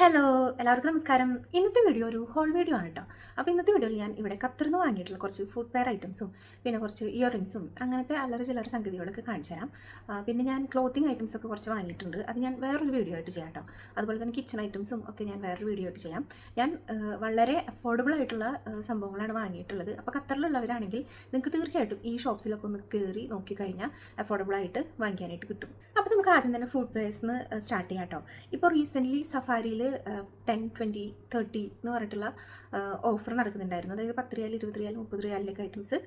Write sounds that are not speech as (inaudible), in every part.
Hello എല്ലാവർക്കും നമസ്കാരം. ഇന്നത്തെ വീഡിയോ ഒരു ഹോൾ വീഡിയോ ആണ് കേട്ടോ അപ്പോൾ ഇന്നത്തെ വീഡിയോയിൽ ഞാൻ ഇവിടെ കത്തിരുന്ന് വാങ്ങിയിട്ടുള്ള കുറച്ച് ഫുഡ് വെയർ ഐറ്റംസും പിന്നെ കുറച്ച് ഇയർ റിങ്സും അങ്ങനത്തെ അല്ലറ ചില്ലറ സംഗതികളൊക്കെ കാണിച്ചു തരാം. പിന്നെ ഞാൻ ക്ലോത്തിങ് ഐറ്റംസ് ഒക്കെ കുറച്ച് വാങ്ങിയിട്ടുണ്ട്. അത് ഞാൻ വേറൊരു വീഡിയോ ആയിട്ട് ചെയ്യാം കേട്ടോ അതുപോലെ തന്നെ കിച്ചൺ ഐറ്റംസും ഒക്കെ ഞാൻ വേറൊരു വീഡിയോ ആയിട്ട് ചെയ്യാം. ഞാൻ വളരെ അഫോർഡബിൾ ആയിട്ടുള്ള സംഭവങ്ങളാണ് വാങ്ങിയിട്ടുള്ളത്. അപ്പോൾ ഖത്തറിലുള്ളവരാണെങ്കിൽ നിങ്ങൾക്ക് തീർച്ചയായിട്ടും ഈ ഷോപ്സിലൊക്കെ ഒന്ന് കയറി നോക്കിക്കഴിഞ്ഞാൽ അഫോർഡബിൾ ആയിട്ട് വാങ്ങിക്കാനായിട്ട് കിട്ടും. അപ്പോൾ നമുക്ക് ആദ്യം തന്നെ ഫുഡ് വെയർസ് സ്റ്റാർട്ട് ചെയ്യാം കേട്ടോ ഇപ്പോൾ റീസെന്റ്ലി സഫാരിയിൽ ടെൻ ട്വന്റി തേർട്ടി എന്ന് പറഞ്ഞിട്ടുള്ള ഓഫർ നടക്കുന്നുണ്ടായിരുന്നു. അതായത് പത്ത് റിയാൽ ഇരുപത് റിയാൽ മുപ്പത് റിയാലിലൊക്കെ ഐറ്റംസ്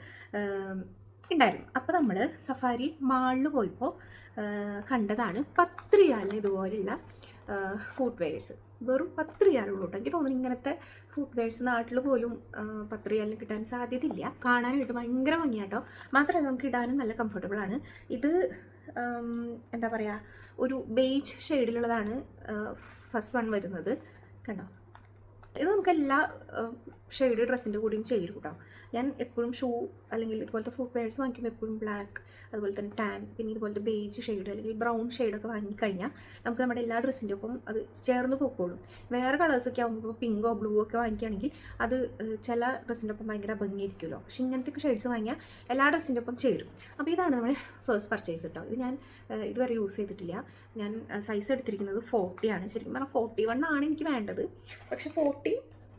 ഉണ്ടായിരുന്നു. അപ്പോൾ നമ്മൾ സഫാരി മാളിൽ പോയപ്പോൾ കണ്ടതാണ് പത്ത് റിയാലിന് ഇതുപോലുള്ള ഫുഡ് വെയർസ് വെറും പത്ത് റിയാലുള്ളൂ എനിക്ക് തോന്നുന്നു ഇങ്ങനത്തെ ഫുഡ് വെയർസ് നാട്ടിൽ പോലും പത്ത് റിയാലിന് കിട്ടാൻ സാധ്യതയില്ല. കാണാനായിട്ട് ഭയങ്കര ഭംഗിയാട്ടോ മാത്രമല്ല നമുക്ക് ഇടാനും നല്ല കംഫർട്ടബിൾ ആണ്. ഇത് എന്താ പറയുക ഒരു ബേജ് ഷെയ്ഡിലുള്ളതാണ് ഫസ്റ്റ് വൺ വരുന്നത്. കണ്ടോ? ഇത് നമുക്ക് എല്ലാ ഷെയ്ഡ് ഡ്രസ്സിന്റെ കൂടെയും ചേരും കേട്ടോ. ഞാൻ എപ്പോഴും ഷൂ അല്ലെങ്കിൽ ഇതുപോലത്തെ ഫുഡ് പേഴ്സ് വാങ്ങിക്കുമ്പോൾ എപ്പോഴും ബ്ലാക്ക് അതുപോലെ തന്നെ ടാൻ പിന്നെ ഇതുപോലത്തെ ബേജ് ഷെയ്ഡ് അല്ലെങ്കിൽ ബ്രൗൺ ഷെയ്ഡൊക്കെ വാങ്ങിക്കഴിഞ്ഞാൽ നമുക്ക് നമ്മുടെ എല്ലാ ഡ്രസ്സിന്റെ ഒപ്പം അത് ചേർന്ന് പോയിക്കോളും വേറെ കളേഴ്സൊക്കെ ആകുമ്പോൾ പിങ്കോ ബ്ലൂ ഒക്കെ വാങ്ങിക്കുകയാണെങ്കിൽ അത് ചില ഡ്രസ്സിന്റെ ഒപ്പം ഭയങ്കര ഭംഗിയായിരിക്കുമല്ലോ. പക്ഷെ ഇങ്ങനത്തെ ഷെയ്ഡ്സ് വാങ്ങിയാൽ എല്ലാ ഡ്രസ്സിന്റെ ഒപ്പം ചേരും. അപ്പോൾ ഇതാണ് നമ്മുടെ ഫേസ്റ്റ് പർച്ചേസ് കേട്ടോ ഇത് ഞാൻ ഇതുവരെ യൂസ് ചെയ്തിട്ടില്ല. ഞാൻ സൈസ് എടുത്തിരിക്കുന്നത് ഫോർട്ടി ആണ്. ശരിക്കും പറഞ്ഞാൽ ഫോർട്ടി വൺ ആണ് എനിക്ക് വേണ്ടത്. പക്ഷെ ഫോർട്ടി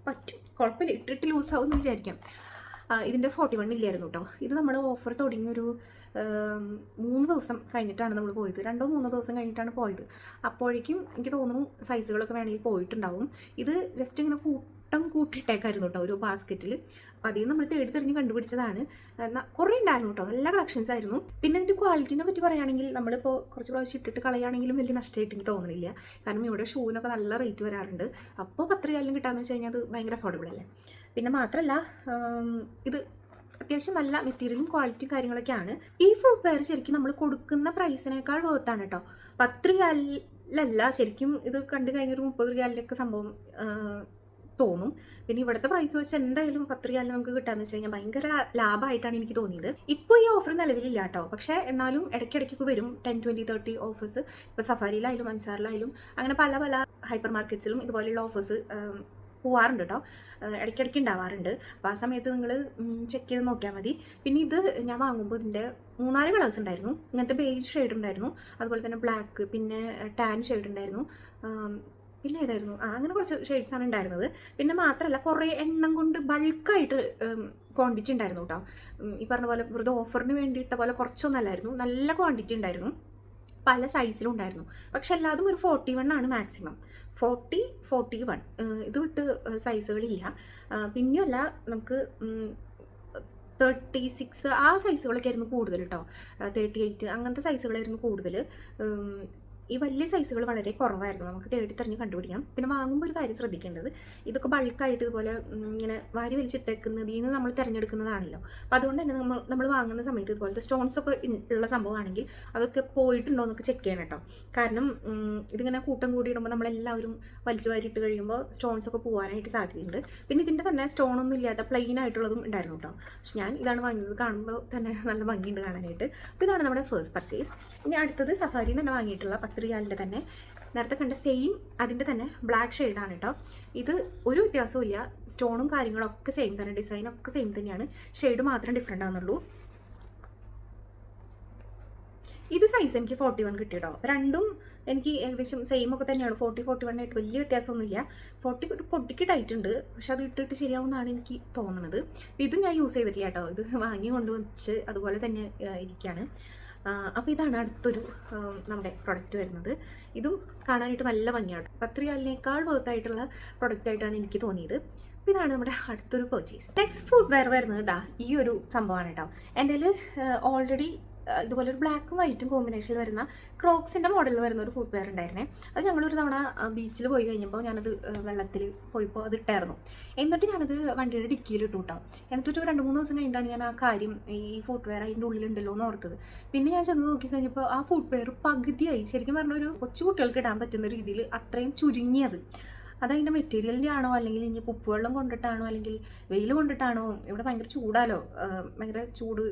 പറ്റും. കുഴപ്പമില്ല. ഇട്ടിട്ട് ലൂസാവും എന്ന് വിചാരിക്കാം. ഇതിന്റെ ഫോർട്ടി വൺ ഇല്ലായിരുന്നു കേട്ടോ. ഇത് നമ്മൾ ഓഫർ തുടങ്ങി ഒരു മൂന്ന് ദിവസം കഴിഞ്ഞിട്ടാണ് നമ്മൾ പോയത്. രണ്ടോ മൂന്നോ ദിവസം കഴിഞ്ഞിട്ടാണ് പോയത്. അപ്പോഴേക്കും എനിക്ക് തോന്നുന്നു സൈസുകളൊക്കെ വേണമെങ്കിൽ പോയിട്ടുണ്ടാവും. ഇത് ജസ്റ്റ് ഇങ്ങനെ കൂട്ടം കൂട്ടിയിട്ടേക്കായിരുന്നു കേട്ടോ ഒരു ബാസ്ക്കറ്റിൽ അപ്പോൾ അതിൽ നമ്മൾ തേടി കണ്ടുപിടിച്ചതാണ് കുറേ ഉണ്ടായിരുന്നു കേട്ടോ നല്ല കളക്ഷൻസ് ആയിരുന്നു. പിന്നെ ഇതിന്റെ ക്വാളിറ്റിനെ പറ്റി പറയുകയാണെങ്കിൽ നമ്മളിപ്പോൾ കുറച്ച് പ്രാവശ്യം ഇട്ടിട്ട് കളയുകയാണെങ്കിലും വലിയ നഷ്ടമായിട്ട് എനിക്ക് തോന്നുന്നില്ല കാരണം ഇവിടെ ഷൂവിനൊക്കെ നല്ല റേറ്റ് വരാറുണ്ട്. അപ്പോൾ പത്ത് കാലം കിട്ടാന്ന് വെച്ച് കഴിഞ്ഞാൽ അത് ഭയങ്കര അഫോർഡബിൾ അല്ലേ? പിന്നെ മാത്രമല്ല ഇത് അത്യാവശ്യം നല്ല മെറ്റീരിയലും ക്വാളിറ്റിയും കാര്യങ്ങളൊക്കെയാണ്. ഈ ഫുഡ് വെയർ ശരിക്കും നമ്മൾ കൊടുക്കുന്ന പ്രൈസിനേക്കാൾ വേർത്താണ് കേട്ടോ പത്ത് റിയാലിലല്ല ശരിക്കും ഇത് കണ്ടു കഴിഞ്ഞൊരു മുപ്പത് റിയാലിലൊക്കെ സംഭവം തോന്നും. പിന്നെ ഇവിടുത്തെ പ്രൈസ് വെച്ച് എന്തായാലും പത്ത് റിയാലിന് നമുക്ക് കിട്ടാന്ന് വെച്ച് കഴിഞ്ഞാൽ ഭയങ്കര ലാഭമായിട്ടാണ് എനിക്ക് തോന്നിയത്. ഇപ്പോൾ ഈ ഓഫർ നിലവിലില്ല കേട്ടോ പക്ഷേ എന്നാലും ഇടയ്ക്കിടയ്ക്ക് വരും. ടെൻ ട്വന്റി തേർട്ടി ഓഫേഴ്സ് ഇപ്പോൾ സഫാരിയിലായാലും അൻസാറിലായാലും അങ്ങനെ പല പല ഹൈപ്പർ മാർക്കറ്റ്സിലും ഇതുപോലെയുള്ള ഓഫേഴ്സ് പോവാറുണ്ട് കേട്ടോ ഇടയ്ക്കിടയ്ക്ക് ഉണ്ടാവാറുണ്ട് അപ്പോൾ ആ സമയത്ത് നിങ്ങൾ ചെക്ക് ചെയ്ത് നോക്കിയാൽ മതി. പിന്നെ ഇത് ഞാൻ വാങ്ങുമ്പോൾ ഇതിന്റെ മൂന്നാൽ കളേഴ്സ് ഉണ്ടായിരുന്നു ഇങ്ങനത്തെ ബേജ് ഷെയ്ഡ് ഉണ്ടായിരുന്നു അതുപോലെ തന്നെ ബ്ലാക്ക് പിന്നെ ടാൻ ഷെയ്ഡ് ഉണ്ടായിരുന്നു പിന്നെ ഏതായിരുന്നു ആ അങ്ങനെ കുറച്ച് ഷെയ്ഡ്സ് ആണ് ഉണ്ടായിരുന്നത്. പിന്നെ മാത്രമല്ല കുറേ എണ്ണം കൊണ്ട് ബൾക്കായിട്ട് ക്വാണ്ടിറ്റി ഉണ്ടായിരുന്നു കേട്ടോ ഈ പറഞ്ഞ പോലെ വെറുതെ ഓഫറിന് വേണ്ടിയിട്ട പോലെ കുറച്ചൊന്നല്ലായിരുന്നു. നല്ല ക്വാണ്ടിറ്റി ഉണ്ടായിരുന്നു. പല സൈസിലും ഉണ്ടായിരുന്നു. പക്ഷെ എല്ലാതും ഒരു ഫോർട്ടി വൺ ആണ് മാക്സിമം ഫോർട്ടി ഫോർട്ടി വൺ ഇത് വിട്ട് സൈസുകളില്ല പിന്നെയല്ല നമുക്ക് തേർട്ടി സിക്സ് ആ സൈസുകളൊക്കെ ആയിരുന്നു കൂടുതൽ കേട്ടോ തേർട്ടി എയ്റ്റ് അങ്ങനത്തെ സൈസുകളായിരുന്നു കൂടുതൽ. ഈ വലിയ സൈസുകൾ വളരെ കുറവായിരുന്നു. നമുക്ക് തേടി തെരഞ്ഞ് കണ്ടുപിടിക്കാം. പിന്നെ വാങ്ങുമ്പോൾ ഒരു കാര്യം ശ്രദ്ധിക്കേണ്ടത് ഇതൊക്കെ ബൾക്കായിട്ട് ഇതുപോലെ ഇങ്ങനെ വാരി വലിച്ചിട്ടേക്കുന്നതിൽ നിന്ന് നമ്മൾ തിരഞ്ഞെടുക്കുന്നതാണല്ലോ. അപ്പോൾ അതുകൊണ്ട് തന്നെ നമ്മൾ നമ്മൾ വാങ്ങുന്ന സമയത്ത് ഇതുപോലത്തെ സ്റ്റോൺസ് ഒക്കെ ഉള്ള സംഭവമാണെങ്കിൽ അതൊക്കെ പോയിട്ടുണ്ടോ എന്നൊക്കെ ചെക്ക് ചെയ്യണം കേട്ടോ. കാരണം ഇതിങ്ങനെ കൂട്ടം കൂടി ഇടുമ്പോൾ നമ്മളെല്ലാവരും വലിച്ചു വാരിയിട്ട് കഴിയുമ്പോൾ സ്റ്റോൺസ് ഒക്കെ പോകാനായിട്ട് സാധ്യതയുണ്ട്. പിന്നെ ഇതിന്റെ തന്നെ സ്റ്റോൺ ഒന്നും ഇല്ലാത്ത പ്ലെയിൻ ആയിട്ടുള്ളതും ഉണ്ടായിരുന്നു കേട്ടോ. പക്ഷെ ഞാൻ ഇതാണ് വാങ്ങിയത് കാണുമ്പോൾ തന്നെ നല്ല ഭംഗിയുണ്ട് കാണാനായിട്ട്. അപ്പോൾ ഇതാണ് നമ്മുടെ ഫേസ്റ്റ് പർച്ചേസ് ഇനി അടുത്തത് സഫാരിയിൽ തന്നെ വാങ്ങിയിട്ടുള്ള റിയാലിന്റെ തന്നെ. നേരത്തെ കണ്ട സെയിം അതിന്റെ തന്നെ ബ്ലാക്ക് ഷെയ്ഡാണ് കേട്ടോ ഇത് ഒരു വ്യത്യാസവും ഇല്ല സ്റ്റോണും കാര്യങ്ങളും ഒക്കെ സെയിം തന്നെ ഡിസൈനൊക്കെ സെയിം തന്നെയാണ്. ഷെയ്ഡ് മാത്രം ഡിഫറെന്റ് ആവുന്നുള്ളൂ. ഇത് സൈസ് എനിക്ക് ഫോർട്ടി വൺ കിട്ടിയിട്ടോ രണ്ടും എനിക്ക് ഏകദേശം സെയിം ഒക്കെ തന്നെയാണ്. ഫോർട്ടി ഫോർട്ടി വൺ ആയിട്ട് വലിയ വ്യത്യാസമൊന്നുമില്ല. ഫോർട്ടി പൊട്ടിക്ക് ടൈറ്റ് ഉണ്ട്. പക്ഷെ അത് ഇട്ടിട്ട് ശരിയാവുമെന്നാണ് എനിക്ക് തോന്നുന്നത്. ഇതും ഞാൻ യൂസ് ചെയ്തിട്ടില്ല കേട്ടോ ഇത് വാങ്ങി കൊണ്ടുവച്ച് അതുപോലെ തന്നെ ഇരിക്കുകയാണ് അപ്പോൾ ഇതാണ് അടുത്തൊരു നമ്മുടെ പ്രൊഡക്റ്റ് വരുന്നത്. ഇതും കാണാനായിട്ട് നല്ല ഭംഗിയാണ്. പത്ത് റിയാലിനേക്കാൾ വർത്തായിട്ടുള്ള പ്രൊഡക്റ്റ് ആയിട്ടാണ് എനിക്ക് തോന്നിയത്. അപ്പോൾ ഇതാണ് നമ്മുടെ അടുത്തൊരു പർച്ചേസ് നെക്സ്റ്റ് ഫുഡ് വെയർ വരുന്നത് ഈ ഒരു സംഭവമാണ് കേട്ടോ. എന്റെ ഓൾറെഡി ഇതുപോലെ ഒരു ബ്ലാക്കും വൈറ്റും കോമ്പിനേഷനിൽ വരുന്ന ക്രോക്സിന്റെ മോഡലിൽ വരുന്ന ഒരു ഫുട്വെയർ ഉണ്ടായിരുന്നേ. അത് ഞങ്ങളൊരു തവണ ബീച്ചിൽ പോയി കഴിഞ്ഞപ്പോൾ ഞാനത് വെള്ളത്തിൽ പോയപ്പോൾ അത് ഇട്ടായിരുന്നു. എന്നിട്ട് ഞാനത് വണ്ടിയുടെ ഡിക്കിയിൽ ഇട്ടു കേട്ടോ എന്നിട്ടൊരു രണ്ട് മൂന്ന് ദിവസം കഴിഞ്ഞിട്ടാണ് ഞാൻ ആ കാര്യം ഈ ഫുട്വെയർ അതിന്റെ ഉള്ളിലുണ്ടല്ലോ എന്ന് ഓർത്തത്. പിന്നെ ഞാൻ ചെന്ന് നോക്കി കഴിഞ്ഞപ്പോൾ ആ ഫുട്വെയർ പകുതിയായി. ശരിക്കും പറഞ്ഞ ഒരു കൊച്ചു കുട്ടികൾക്ക് ഇടാൻ പറ്റുന്ന രീതിയിൽ അത്രയും ചുരുങ്ങിയത്. അത് അതിന്റെ മെറ്റീരിയലിന്റെ ആണോ? അല്ലെങ്കിൽ ഇനി ഉപ്പുവെള്ളം കൊണ്ടിട്ടാണോ? അല്ലെങ്കിൽ വെയിൽ കൊണ്ടിട്ടാണോ? ഇവിടെ ഭയങ്കര ചൂടാലോ? ഭയങ്കര ചൂട്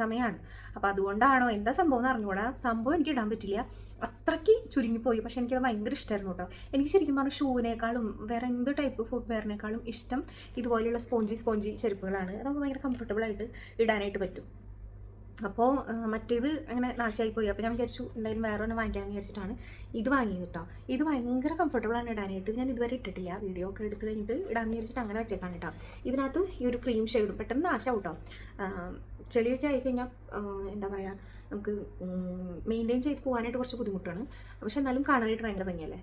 സമയമാണ് അപ്പോൾ അതുകൊണ്ടാണോ? എന്താ സംഭവം എന്ന് അറിഞ്ഞുകൂടാ. സംഭവം എനിക്ക് ഇടാൻ പറ്റില്ല. അത്രയ്ക്ക് ചുരുങ്ങിപ്പോയി. പക്ഷെ എനിക്കത് ഭയങ്കര ഇഷ്ടമായിരുന്നു കേട്ടോ. എനിക്ക് ശരിക്കും പറഞ്ഞാൽ ഷൂവിനേക്കാളും വേറെ എന്ത് ടൈപ്പ് ഫുഡ് വെയറിനേക്കാളും ഇഷ്ടം ഇതുപോലെയുള്ള സ്പോഞ്ചി സ്പോഞ്ചി ചെരുപ്പുകളാണ്. അതാകുമ്പോൾ ഭയങ്കര കംഫർട്ടബിളായിട്ട് ഇടാനായിട്ട് പറ്റും. അപ്പോൾ മറ്റേത് അങ്ങനെ നാശമായി പോയി അപ്പോൾ ഞാൻ വിചാരിച്ചു എന്തായാലും വേറെ ഒന്ന് വാങ്ങിക്കാമെന്ന് വിചാരിച്ചിട്ടാണ് ഇത് വാങ്ങിയത് കേട്ടോ ഇത് ഭയങ്കര കംഫർട്ടബിൾ ആണ് ഇടാനായിട്ട്. ഞാൻ ഇതുവരെ ഇട്ടിട്ടില്ല. വീഡിയോ ഒക്കെ എടുത്ത് കഴിഞ്ഞിട്ട് ഇടാമെന്ന് വിചാരിച്ചിട്ട് അങ്ങനെ വെച്ചേക്കാണ് കേട്ടോ ഇതിനകത്ത് ഈ ഒരു ക്രീം ഷെയ്ഡും പെട്ടെന്ന് നാശമാവും കേട്ടോ ചെളിയൊക്കെ ആയിക്കഴിഞ്ഞാൽ എന്താ പറയുക നമുക്ക് മെയിന്റെയിൻ ചെയ്ത് പോകാനായിട്ട് കുറച്ച് ബുദ്ധിമുട്ടാണ്. പക്ഷെ എന്നാലും കാണാനായിട്ട് ഭയങ്കര ഭംഗിയല്ലേ?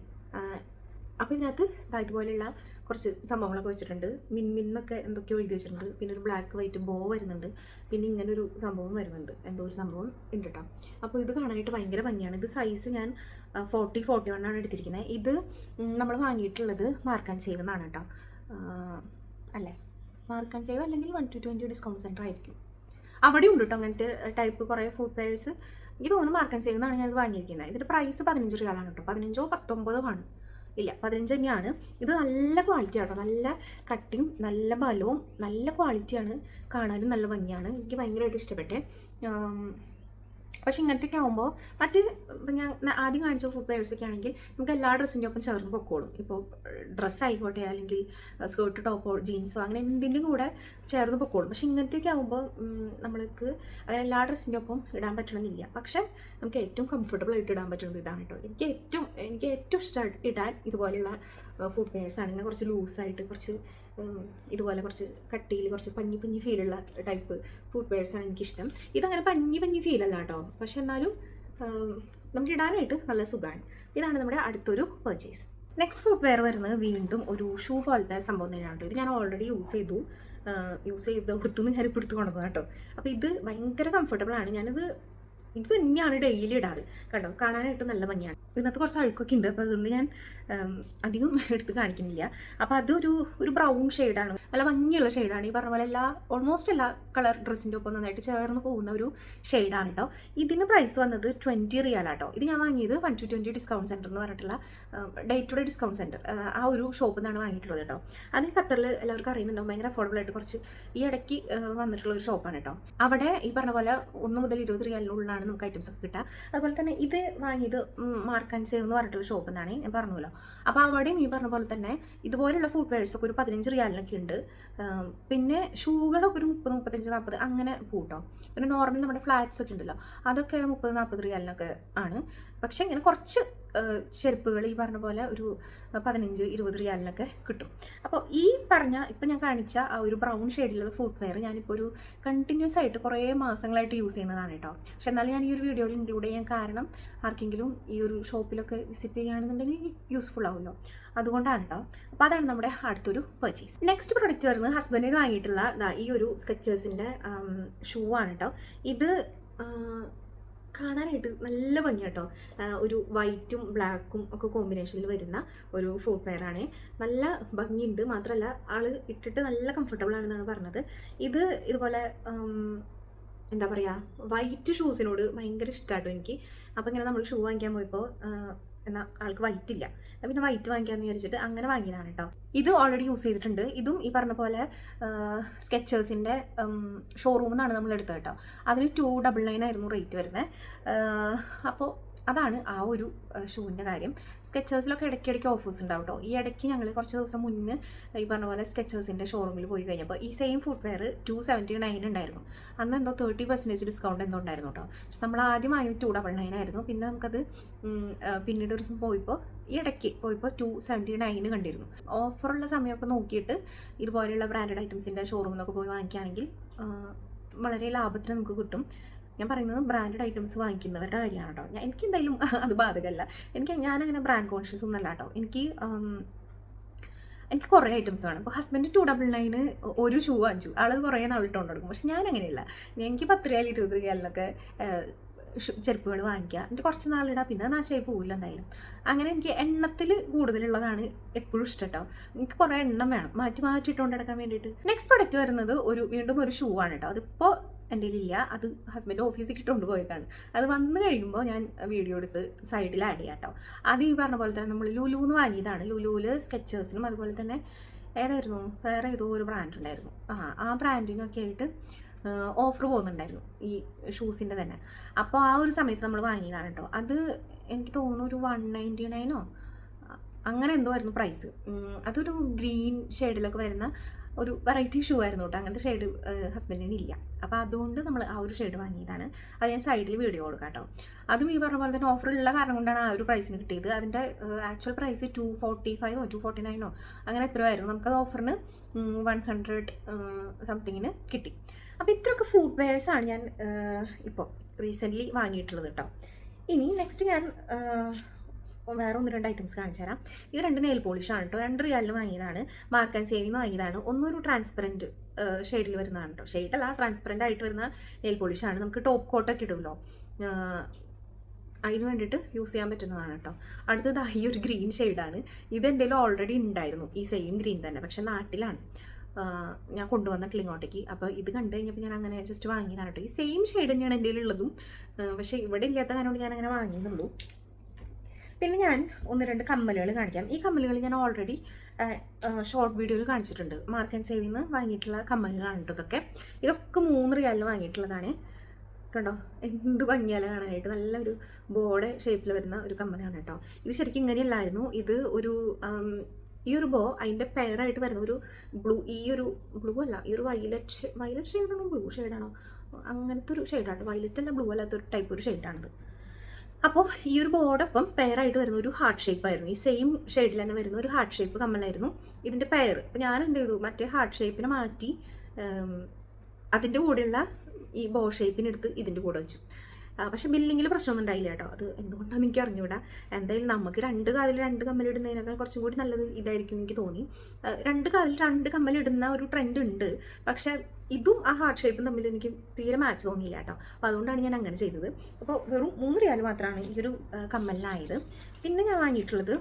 അപ്പോൾ ഇതിനകത്ത് ഇതുപോലെയുള്ള കുറച്ച് സംഭവങ്ങളൊക്കെ വെച്ചിട്ടുണ്ട്. മിൻ മിന്നൊക്കെ എന്തൊക്കെയോ എഴുതി വെച്ചിട്ടുണ്ട്. പിന്നെ ഒരു ബ്ലാക്ക് വൈറ്റ് ബോ വരുന്നുണ്ട്. പിന്നെ ഇങ്ങനെ ഒരു സംഭവം വരുന്നുണ്ട്. എന്തോ ഒരു സംഭവം ഉണ്ട് കേട്ടോ അപ്പോൾ ഇത് കാണാനായിട്ട് ഭയങ്കര ഭംഗിയാണ്. ഇത് സൈസ് ഞാൻ ഫോർട്ടി ഫോർട്ടി വൺ ആണ് എടുത്തിരിക്കുന്നത് ഇത് നമ്മൾ വാങ്ങിയിട്ടുള്ളത് മാർക്ക് ആൻഡ് സേവ് എന്നാണ് കേട്ടോ അല്ലേ? മാർക്ക് ആൻഡ് സേവ് അല്ലെങ്കിൽ one two twenty discount centre ആയിരിക്കും. അവിടെ ഉണ്ട് കേട്ടോ അങ്ങനത്തെ ടൈപ്പ് കുറേ ഫുഡ് പേഴ്സ് ഇത് തോന്നുന്നു മാർക്ക് ആൻഡ് സേവ് എന്നാണ് ഞാൻ ഇത് വാങ്ങിയിരിക്കുന്നത് ഇതിന്റെ പ്രൈസ് പതിനഞ്ച് റിയാലാണ് കേട്ടോ പതിനഞ്ചോ പത്തൊമ്പതോ ആണ്. ഇല്ല പതിനഞ്ച് തന്നെയാണ്. ഇത് നല്ല ക്വാളിറ്റി ആട്ടോ നല്ല കട്ടിയും നല്ല ബലവും നല്ല ക്വാളിറ്റിയാണ് കാണാനും നല്ല ഭംഗിയാണ്. എനിക്ക് ഭയങ്കരമായിട്ട് ഇഷ്ടപ്പെട്ടേ. പക്ഷേ ഇങ്ങനത്തെയൊക്കെ ആകുമ്പോൾ മറ്റ് ഞാൻ ആദ്യം കാണിച്ച ഫുഡ് വെയർസൊക്കെ ആണെങ്കിൽ നമുക്ക് എല്ലാ ഡ്രസ്സിന്റെ ഒപ്പം ചേർന്ന് പൊക്കോളും. ഇപ്പോൾ ഡ്രസ്സ് ആയിക്കോട്ടെ അല്ലെങ്കിൽ സ്കേർട്ട് ടോപ്പോ ജീൻസോ അങ്ങനെ എന്തിന്റെ കൂടെ ചേർന്ന് പൊക്കോളും. പക്ഷേ ഇങ്ങനത്തെയൊക്കെ ആകുമ്പോൾ നമ്മൾക്ക് അങ്ങനെ എല്ലാ ഡ്രസ്സിന്റെ ഒപ്പം ഇടാൻ പറ്റണമെന്നില്ല. പക്ഷേ നമുക്ക് ഏറ്റവും കംഫർട്ടബിൾ ആയിട്ട് ഇടാൻ പറ്റുന്നത് ഇതാണ് കേട്ടോ എനിക്ക് ഏറ്റവും എനിക്ക് ഏറ്റവും ഇഷ്ടം ഇടാൻ ഇതുപോലെയുള്ള ഫുഡ് പേഴ്സാണ് ഇങ്ങനെ കുറച്ച് ലൂസായിട്ട് കുറച്ച് ഇതുപോലെ കുറച്ച് കട്ടിയിൽ കുറച്ച് പഞ്ഞി പഞ്ഞി ഫീലുള്ള ടൈപ്പ് ഫുഡ് വെയർസാണ് എനിക്കിഷ്ടം. ഇതങ്ങനെ പഞ്ഞി പഞ്ഞി ഫീലല്ല കേട്ടോ പക്ഷെ എന്നാലും നമുക്ക് ഇടാനായിട്ട് നല്ല സുഖമാണ് ഇതാണ് നമ്മുടെ അടുത്തൊരു പർച്ചേസ് നെക്സ്റ്റ് ഫുഡ് വെയർ വരുന്നത് വീണ്ടും ഒരു ഷൂ പോലത്തെ സംഭവം തന്നെയാണ് ഇത് ഞാൻ ഓൾറെഡി യൂസ് ചെയ്തു. യൂസ് ചെയ്ത് കൊടുത്തുനിന്ന് ഞാൻ ഇപ്പോൾ എടുത്ത് കൊണ്ടുവന്നത് കേട്ടോ അപ്പോൾ ഇത് ഭയങ്കര കംഫർട്ടബിൾ ആണ്. ഞാനിത് ഇത് തന്നെയാണ് ഡെയിലി ഇടാറ്. കണ്ടോ? കാണാനായിട്ട് നല്ല ഭംഗിയാണ്. ഇതിനകത്ത് കുറച്ച് അഴുക്കൊക്കെ ഉണ്ട്. അപ്പോൾ അതുകൊണ്ട് ഞാൻ അധികം (laughs) എടുത്ത് കാണിക്കുന്നില്ല. അപ്പോൾ അതൊരു ഒരു ബ്രൗൺ ഷെയ്ഡാണ് നല്ല ഭംഗിയുള്ള ഷെയ്ഡാണ് ഈ പറഞ്ഞ പോലെ എല്ലാ ഓൾമോസ്റ്റ് എല്ലാ കളർ ഡ്രസ്സിന്റെ ഒപ്പം നന്നായിട്ട് ചേർന്ന് പോകുന്ന ഒരു ഷെയ്ഡാണ് കേട്ടോ ഇതിന് പ്രൈസ് വന്നത് ട്വന്റി റിയാലാട്ടോ ഇത് ഞാൻ വാങ്ങിയത് one two twenty discount centre എന്ന് പറഞ്ഞിട്ടുള്ള day to day discount centre ആ ഒരു ഷോപ്പിൽ നിന്നാണ് വാങ്ങിയിട്ടുള്ളത് കേട്ടോ അത് ഖത്തറിൽ എല്ലാവർക്കും അറിയുന്നുണ്ടാവും. ഭയങ്കര അഫോർഡബിൾ ആയിട്ട് കുറച്ച് ഈ ഇടയ്ക്ക് വന്നിട്ടുള്ള ഒരു ഷോപ്പാണ് കേട്ടോ അവിടെ ഈ പറഞ്ഞ പോലെ ഒന്ന് മുതൽ ഇരുപത് റിയാലിനുള്ളിലാണ് നമുക്ക് ഐറ്റംസ് ഒക്കെ കിട്ടുക. അതുപോലെ തന്നെ ഇത് വാങ്ങിയത് മാർക്ക് ആൻഡ് സേവ് എന്ന് പറഞ്ഞിട്ടുള്ള ഷോപ്പിൽ നിന്നാണ് ഞാൻ പറഞ്ഞല്ലോ അപ്പോൾ അവിടെയും ഈ പറഞ്ഞ പോലെ തന്നെ ഇതുപോലുള്ള ഫുഡ് വെയർസൊക്കെ ഒരു പതിനഞ്ച് റിയാലിനൊക്കെ ഉണ്ട്. പിന്നെ ഷൂകളൊക്കെ ഒരു മുപ്പത് മുപ്പത്തഞ്ച് നാൽപ്പത് അങ്ങനെ പൂട്ടോ. പിന്നെ നോർമൽ നമ്മുടെ ഫ്ലാറ്റ്സ് ഒക്കെ ഉണ്ടല്ലോ. അതൊക്കെ മുപ്പത് നാൽപ്പത് റിയാലിനൊക്കെ ആണ്. പക്ഷേ ഇങ്ങനെ കുറച്ച് ചെരുപ്പുകൾ ഈ പറഞ്ഞ പോലെ ഒരു പതിനഞ്ച് ഇരുപത് റിയാലിനൊക്കെ കിട്ടും. അപ്പോൾ ഈ പറഞ്ഞ ഇപ്പം ഞാൻ കാണിച്ച ആ ഒരു ബ്രൗൺ ഷെയ്ഡിലുള്ള ഫുഡ് വെയർ ഞാനിപ്പോൾ ഒരു കണ്ടിന്യൂസ് ആയിട്ട് കുറേ മാസങ്ങളായിട്ട് യൂസ് ചെയ്യുന്നതാണ് കേട്ടോ. പക്ഷെ എന്നാലും ഞാൻ ഈ ഒരു വീഡിയോയിൽ ഇൻക്ലൂഡ് ചെയ്യാൻ കാരണം ആർക്കെങ്കിലും ഈ ഒരു ഷോപ്പിലൊക്കെ വിസിറ്റ് ചെയ്യുകയാണെന്നുണ്ടെങ്കിൽ യൂസ്ഫുൾ ആവുമല്ലോ. അതുകൊണ്ടാണ് കേട്ടോ. അപ്പോൾ അതാണ് നമ്മുടെ അടുത്തൊരു പർച്ചേസ് നെക്സ്റ്റ് പ്രൊഡക്റ്റ് വരുന്നത് ഹസ്ബൻഡിന് വാങ്ങിയിട്ടുള്ള ഈ ഒരു സ്കെച്ചേഴ്സിന്റെ ഷൂ ആണ് കേട്ടോ. ഇത് കാണാനായിട്ട് നല്ല ഭംഗിയാട്ടോ. ഒരു വൈറ്റും ബ്ലാക്കും ഒക്കെ കോമ്പിനേഷനിൽ വരുന്ന ഒരു ഫോർ പെയറാണ് നല്ല ഭംഗിയുണ്ട്. മാത്രമല്ല ആൾ ഇട്ടിട്ട് നല്ല കംഫർട്ടബിൾ ആണെന്നാണ് പറഞ്ഞത്. ഇത് ഇതുപോലെ എന്താ പറയുക വൈറ്റ് ഷൂസിനോട് ഭയങ്കര ഇഷ്ടമാട്ടോ എനിക്ക്. അപ്പോൾ ഇങ്ങനെ നമ്മൾ ഷൂ വാങ്ങിക്കാൻ പോയപ്പോൾ എന്നാൽ ആൾക്ക് വൈറ്റ് ഇല്ല പിന്നെ വൈറ്റ് വാങ്ങിക്കാമെന്ന് വിചാരിച്ചിട്ട് അങ്ങനെ വാങ്ങിയതാണ് കേട്ടോ ഇത് ഓൾറെഡി യൂസ് ചെയ്തിട്ടുണ്ട്. ഇതും ഈ പറഞ്ഞ പോലെ സ്കെച്ചേഴ്സിന്റെ ഷോറൂമിൽ നിന്നാണ് നമ്മൾ എടുത്തത് കേട്ടോ അതിന് ടു ഡബിൾ നയൻ ആയിരുന്നു റേറ്റ് വരുന്നത് അപ്പോൾ അതാണ് ആ ഒരു ഷൂവിന്റെ കാര്യം. സ്കെച്ചേഴ്സിലൊക്കെ ഇടയ്ക്കിടയ്ക്ക് ഓഫേഴ്സ് ഉണ്ടാവും കേട്ടോ ഈ ഇടയ്ക്ക് ഞങ്ങൾ കുറച്ച് ദിവസം മുന്നേ ഈ പറഞ്ഞ പോലെ സ്കെച്ചേഴ്സിന്റെ ഷോറൂമിൽ പോയി കഴിഞ്ഞപ്പോൾ ഈ same footwear two seventy nine ഉണ്ടായിരുന്നു. അന്ന് എന്തോ തേർട്ടി പെർസെന്റേജ് ഡിസ്കൗണ്ട് എന്തോ ഉണ്ടായിരുന്നു കേട്ടോ പക്ഷെ നമ്മൾ ആദ്യം വാങ്ങിയത് ടു ഡബിൾ നയൻ ആയിരുന്നു. പിന്നെ നമുക്കത് പിന്നീട് ഒരു ദിവസം പോയപ്പോൾ ഈ ഇടയ്ക്ക് പോയിപ്പോൾ ടു സെവന്റി നയന് കണ്ടിരുന്നു ഓഫറുള്ള സമയമൊക്കെ നോക്കിയിട്ട് ഇതുപോലെയുള്ള ബ്രാൻഡഡ് ഐറ്റംസിന്റെ ഷോറൂമിൽ നിന്നൊക്കെ പോയി വാങ്ങിക്കുകയാണെങ്കിൽ വളരെ ലാഭത്തിന് നമുക്ക് കിട്ടും. ഞാൻ പറയുന്നത് ബ്രാൻഡഡ് ഐറ്റംസ് വാങ്ങിക്കുന്നവരുടെ കാര്യമാണ് കേട്ടോ ഞാൻ എനിക്ക് എന്തായാലും (laughs) അത് ബാധകമല്ല. എനിക്ക് ഞാനങ്ങനെ ബ്രാൻഡ് കോൺഷ്യസ് ഒന്നല്ല കേട്ടോ എനിക്ക് എനിക്ക് കുറേ ഐറ്റംസ് വേണം. ഇപ്പോൾ ഹസ്ബൻഡ് ടു ഡബിൾ നയന് ഒരു ഷൂ വാങ്ങിച്ചു. ആൾ കുറേ നാളിട്ടുകൊണ്ട് കൊടുക്കും പക്ഷെ ഞാൻ അങ്ങനെയല്ല എനിക്ക് പത്ത് രൂപയിൽ ഇരുപത് രൂപയിലൊക്കെ ചെരുപ്പുകൾ വാങ്ങിക്കുക എന്നിട്ട് കുറച്ച് നാളിടാം. പിന്നെ നാശമായി പോകില്ല എന്തായാലും. അങ്ങനെ എനിക്ക് എണ്ണത്തിൽ കൂടുതലുള്ളതാണ് എപ്പോഴും ഇഷ്ടം കേട്ടോ എനിക്ക് കുറേ എണ്ണം വേണം. മാറ്റി മാറ്റി ഇട്ടുകൊണ്ട് നടക്കാൻ വേണ്ടിയിട്ട്. നെക്സ്റ്റ് പ്രൊഡക്റ്റ് വരുന്നത് ഒരു വീണ്ടും ഒരു ഷൂ ആണ് കേട്ടോ അതിപ്പോൾ എന്റെ കയ്യിലില്ല. അത് ഹസ്ബൻഡ് ഓഫീസിൽ ഇട്ടുകൊണ്ട് പോയേക്കാണ്. അത് വന്നു കഴിയുമ്പോൾ ഞാൻ വീഡിയോ എടുത്ത് സൈഡിൽ ആഡ് ചെയ്യാം കേട്ടോ അത് ഈ പറഞ്ഞ പോലെ തന്നെ നമ്മൾ ലുലു എന്ന് വാങ്ങിയതാണ്. ലുലുവിൽ സ്കെച്ചേഴ്സിനും അതുപോലെ തന്നെ ഏതായിരുന്നു? വേറെ ഏതോ ഒരു ബ്രാൻഡ് ഉണ്ടായിരുന്നു. ആ ആ ബ്രാൻഡിനൊക്കെ ആയിട്ട് ഓഫർ പോകുന്നുണ്ടായിരുന്നു ഈ ഷൂസിന്റെ തന്നെ. അപ്പോൾ ആ ഒരു സമയത്ത് നമ്മൾ വാങ്ങിയതാണ് കേട്ടോ അത് എനിക്ക് തോന്നുന്നു ഒരു വൺ നയന്റി നയനോ അങ്ങനെ എന്തോ ആയിരുന്നു പ്രൈസ് അതൊരു ഗ്രീൻ ഷെയ്ഡിലൊക്കെ വരുന്ന ഒരു വെറൈറ്റി ഷൂ ആയിരുന്നു കേട്ടോ അങ്ങനത്തെ ഷെയ്ഡ് ഹസ്ബൻഡിന് ഇല്ല. അപ്പോൾ അതുകൊണ്ട് നമ്മൾ ആ ഒരു ഷെയ്ഡ് വാങ്ങിയതാണ്. അത് ഞാൻ സൈഡിൽ വീഡിയോ കൊടുക്കാം കേട്ടോ. അതും ഈ പറഞ്ഞ പോലെ തന്നെ ഉള്ള കാരണം കൊണ്ടാണ് ആ ഒരു പ്രൈസിന് കിട്ടിയത്. അതിന്റെ ആക്ച്വൽ പ്രൈസ് ടു ഫോർട്ടി ഫൈവോ ടു ഫോർട്ടി നയനോ അങ്ങനെ എത്രയോ ആയിരുന്നു നമുക്കത് ഓഫറിന് വൺ ഹൺഡ്രഡ് സംതിങ്ങിന് കിട്ടി. അപ്പോൾ ഇത്രയൊക്കെ ഫുഡ് വെയർസാണ് ഞാൻ ഇപ്പോൾ റീസെന്റ്ലി വാങ്ങിയിട്ടുള്ളത് കേട്ടോ ഇനി നെക്സ്റ്റ് ഞാൻ വേറെ ഒന്ന് രണ്ട് ഐറ്റംസ് കാണിച്ചു തരാം. ഇത് രണ്ട് നെയിൽ പോളിഷാണ് കേട്ടോ രണ്ട് റിയാലിന് വാങ്ങിയതാണ്. മാർക്ക് ആൻഡ് സേവിന്ന് വാങ്ങിയതാണ്. ഒന്നൊരു ട്രാൻസ്പെറന്റ് ഷെയ്ഡിൽ വരുന്നതാണ് കേട്ടോ ഷെയ്ഡല്ല ട്രാൻസ്പെറന്റ് ആയിട്ട് വരുന്ന നെയിൽ പോളിഷാണ് നമുക്ക് ടോപ്പ് കോട്ടൊക്കെ ഇടുമല്ലോ അതിന് വേണ്ടിയിട്ട് യൂസ് ചെയ്യാൻ പറ്റുന്നതാണ് കേട്ടോ അടുത്തത് ഈ ഒരു ഗ്രീൻ ഷെയ്ഡാണ് ഇത് എന്റെ ഓൾറെഡി ഉണ്ടായിരുന്നു ഈ സെയിം ഗ്രീൻ തന്നെ. പക്ഷെ നാട്ടിലാണ്. ഞാൻ കൊണ്ടുവന്നിട്ടില്ല ഇങ്ങോട്ടേക്ക്. അപ്പോൾ ഇത് കണ്ടു കഴിഞ്ഞപ്പോൾ ഞാൻ അങ്ങനെ ജസ്റ്റ് വാങ്ങിയതാണ് കേട്ടോ ഈ സെയിം ഷെയ്ഡ് തന്നെയാണ് എന്റെ ഉള്ളതും പക്ഷേ ഇവിടെ ഇല്ലാത്ത കാരണം ഞാൻ അങ്ങനെ വാങ്ങിയെന്നുള്ളൂ. പിന്നെ ഞാൻ ഒന്ന് രണ്ട് കമ്മലുകൾ കാണിക്കാം. ഈ കമ്മലുകൾ ഞാൻ ഓൾറെഡി ഷോർട്ട് വീഡിയോയിൽ കാണിച്ചിട്ടുണ്ട്. മാർക്ക് ആൻഡ് സേവിൽ നിന്ന് വാങ്ങിയിട്ടുള്ള കമ്മലുകളാണ് ഇതൊക്കെ. ഇതൊക്കെ മൂന്ന് റിയാലിൽ വാങ്ങിയിട്ടുള്ളതാണ്. കണ്ടോ? എന്ത് ഭംഗിയാല കാണാനായിട്ട്. നല്ലൊരു ബോർഡ് ഷേപ്പിൽ വരുന്ന ഒരു കമ്മലാണ് കേട്ടോ. ഇത് ശരിക്കും ഇങ്ങനെയല്ലായിരുന്നു. ഇത് ഒരു ഈ ഒരു ബോ അതിന്റെ പെയറായിട്ട് വരുന്ന ഒരു ബ്ലൂ ഈ ഒരു ബ്ലൂ അല്ല ഈ ഒരു വയലറ്റ് വയലറ്റ് ഷെയ്ഡാണോ ബ്ലൂ ഷെയ്ഡാണോ അങ്ങനത്തെ ഒരു ഷെയ്ഡാണ് വയലറ്റ് അല്ല ബ്ലൂ അല്ലാത്തൊരു ടൈപ്പ് ഒരു ഷെയ്ഡാണിത് അപ്പോൾ ഈ ഒരു ബോർഡൊപ്പം പെയറായിട്ട് വരുന്ന ഒരു ഹാർട്ട് ഷേപ്പ് ആയിരുന്നു. ഈ സെയിം ഷെയ്ഡിൽ തന്നെ വരുന്ന ഒരു ഹാർട്ട് ഷേപ്പ് കമ്മലായിരുന്നു ഇതിന്റെ പെയർ അപ്പോൾ ഞാൻ എന്ത് ചെയ്തു? മറ്റേ ഹാർട്ട് ഷേപ്പിനെ മാറ്റി അതിന്റെ കൂടെയുള്ള ഈ ബോ ഷേപ്പിനെടുത്ത് ഇതിന്റെ കൂടെ വെച്ചു. പക്ഷെ ബില്ലിങ്ങിൽ പ്രശ്നമൊന്നും ഉണ്ടായില്ല കേട്ടോ. അത് എന്തുകൊണ്ടാണ് എനിക്ക് അറിഞ്ഞൂടാ എന്തായാലും നമുക്ക് രണ്ട് കാതിൽ രണ്ട് കമ്മലിടുന്നതിനേക്കാൾ കുറച്ചും കൂടി നല്ലത് ഇതായിരിക്കും എനിക്ക് തോന്നി. രണ്ട് കാതിൽ രണ്ട് കമ്മലിടുന്ന ഒരു ട്രെൻഡ് ഉണ്ട്. പക്ഷേ ഇതും ആ ഹാർട്ട് ഷേപ്പും തമ്മിൽ എനിക്ക് തീരെ മാച്ച് തോന്നിയില്ല കേട്ടോ. അപ്പോൾ അതുകൊണ്ടാണ് ഞാൻ അങ്ങനെ ചെയ്തത്. അപ്പോൾ വെറും മൂന്ന് റിയാൽ മാത്രമാണ് ഈ ഒരു കമ്മലിനായത്. പിന്നെ ഞാൻ വാങ്ങിയിട്ടുള്ളത്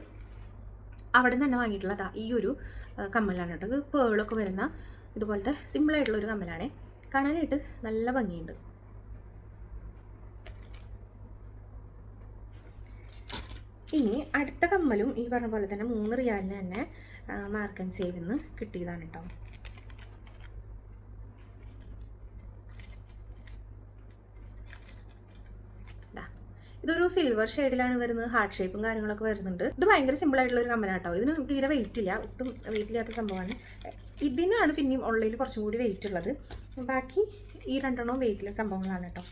അവിടെ നിന്ന് തന്നെ വാങ്ങിയിട്ടുള്ളതാ ഈ ഒരു കമ്മലാണ് കേട്ടോ. ഇത് പേളൊക്കെ വരുന്ന ഇതുപോലത്തെ സിമ്പിളായിട്ടുള്ള ഒരു കമ്മലാണ്. കാണാനായിട്ട് നല്ല ഭംഗിയുണ്ട്. ഇനി അടുത്ത കമ്മലും ഈ പറഞ്ഞ പോലെ തന്നെ മൂന്ന് റിയാലിന് തന്നെ മാർക്ക് ആൻഡ് സേവിൽ നിന്ന് കിട്ടിയതാണ് കേട്ടോ. ഇതൊരു സിൽവർ ഷെയ്ഡിലാണ് വരുന്നത് ഹാർട്ട് ഷേപ്പും കാര്യങ്ങളൊക്കെ വരുന്നുണ്ട്. ഇത് ഭയങ്കര സിമ്പിൾ ആയിട്ടുള്ള ഒരു കമ്മലാട്ടോ ഇതിന് തീരെ വെയിറ്റ് ഇല്ല ഒട്ടും വെയിറ്റ് ഇല്ലാത്ത സംഭവമാണ്. ഇതിനാണ് പിന്നെയും ഉള്ളതിൽ കുറച്ചും കൂടി വെയിറ്റ് ഉള്ളത്. ബാക്കി ഈ രണ്ടെണ്ണവും വെയിറ്റ്ലെസ് സംഭവങ്ങളാണ് കേട്ടോ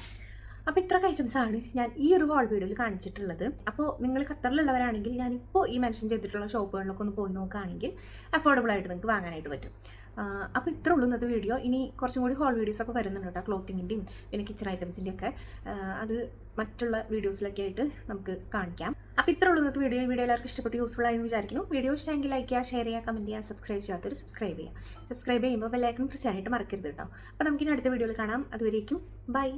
അപ്പോൾ ഇത്രയൊക്കെ ഐറ്റംസാണ് ഞാൻ ഈ ഒരു ഹോൾ വീഡിയോയിൽ കാണിച്ചിട്ടുള്ളത്. അപ്പോൾ നിങ്ങൾ ഖത്തറിലുള്ളവരാണെങ്കിൽ ഞാനിപ്പോൾ ഈ മെൻഷൻ ചെയ്തിട്ടുള്ള ഷോപ്പുകളിലൊക്കെ ഒന്ന് പോയി നോക്കുകയാണെങ്കിൽ അഫോർഡബിൾ ആയിട്ട് നിങ്ങൾക്ക് വാങ്ങാനായിട്ട് പറ്റും. അപ്പോൾ ഇത്ര ഉള്ളൂ ഇന്നത്തെ വീഡിയോ ഇനി കുറച്ചും കൂടി ഹോൾ വീഡിയോസ് ഒക്കെ വരുന്നുണ്ട് കേട്ടോ. ക്ലോത്തിങ്ങിന്റെയും പിന്നെ കിച്ചൺ ഐറ്റംസിന്റെയും ഒക്കെ. അത് മറ്റുള്ള വീഡിയോസിലൊക്കെ ആയിട്ട് നമുക്ക് കാണിക്കാം. അപ്പോൾ ഇത്ര ഉള്ളൂ ഇന്നത്തെ വീഡിയോ വീഡിയോ എല്ലാവർക്കും ഇഷ്ടപ്പെട്ട് യൂസ്ഫുൾ ആയെന്ന് വിചാരിക്കുന്നു. വീഡിയോ ഇഷ്ടമെങ്കിൽ ലൈക്ക് ചെയ്യുക ഷെയർ ചെയ്യുക കമന്റ് ചെയ്യുക സബ്സ്ക്രൈബ് ചെയ്യാത്തവർ സബ്സ്ക്രൈബ് ചെയ്യുക. സബ്സ്ക്രൈബ് ചെയ്യുമ്പോൾ ബെല്ലൈക്കൺ പ്രസ് ചെയ്യാനായിട്ട് മറക്കരുത് കേട്ടോ. അപ്പോൾ നമുക്കിനി അടുത്ത വീഡിയോയിൽ കാണാം. അതുവരേക്കും ബൈ